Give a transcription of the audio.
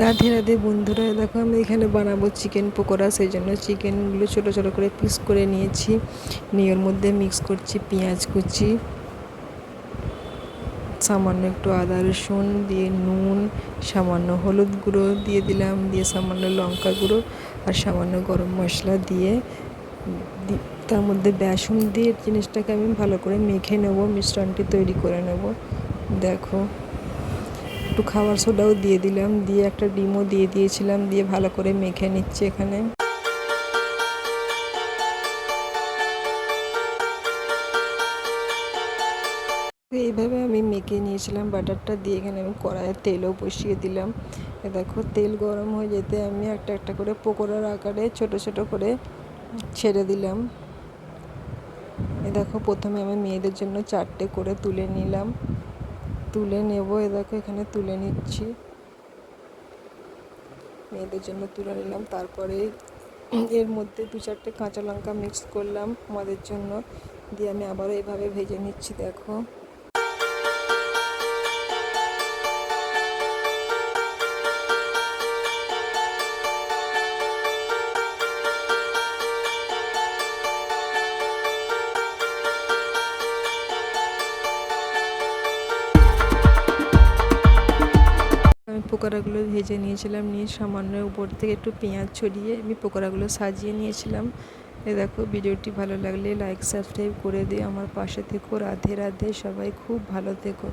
রাধে রাধে বন্ধুরা, দেখো আমি এখানে বানাবো চিকেন পকোড়া, সেই জন্য চিকেনগুলো ছোটো ছোটো করে পিস করে নিয়েছি। নিয়ে ওর মধ্যে মিক্স করছি পেঁয়াজ কুচি, সামান্য একটু আদা, রসুন, দিয়ে নুন, সামান্য হলুদ গুঁড়ো দিয়ে দিলাম, দিয়ে সামান্য লঙ্কা গুঁড়ো আর সামান্য গরম মশলা দিয়ে তার মধ্যে বেসন দিয়ে জিনিসটাকে আমি ভালো করে মেখে নেব, মিশ্রণটি তৈরি করে নেব। দেখো। একটু খাবার সোডাও দিয়ে দিলাম, দিয়ে একটা ডিমও দিয়ে দিয়েছিলাম, দিয়ে ভালো করে মেখে নিচ্ছি এখানে। এইভাবে আমি মেখে নিয়েছিলাম, বাটারটা দিয়ে এখানে আমি কড়াইয়ে তেলও বসিয়ে দিলাম। দেখো, তেল গরম হয়ে যেতে আমি একটা একটা করে পকোড়ার আকারে ছোট ছোট করে ছেড়ে দিলাম। এ দেখো, প্রথমে আমি মেয়েদের জন্য চারটে করে তুলে নিলাম। তুলে নেব। এ দেখো, এখানে তুলে নিচ্ছি। মেয়েদের জন্য তুলে নিলাম। তারপরে এর মধ্যে দু চারটে কাঁচা লঙ্কা মিক্স করলাম আমাদের জন্য। দিয়ে আমি আবারও এভাবে ভেজে নিচ্ছি, দেখো। পকোড়াগুলো ভেজে নিয়েছিলাম, নিয়ে সামান্য উপর থেকে একটু পেঁয়াজ ছড়িয়ে আমি পকোড়াগুলো সাজিয়ে নিয়েছিলাম। এ দেখো, ভিডিওটি ভালো লাগলে লাইক সাবস্ক্রাইব করে দিয়ে আমার পাশে থেকো, রাধে রাধে, সবাই খুব ভালো থেকো।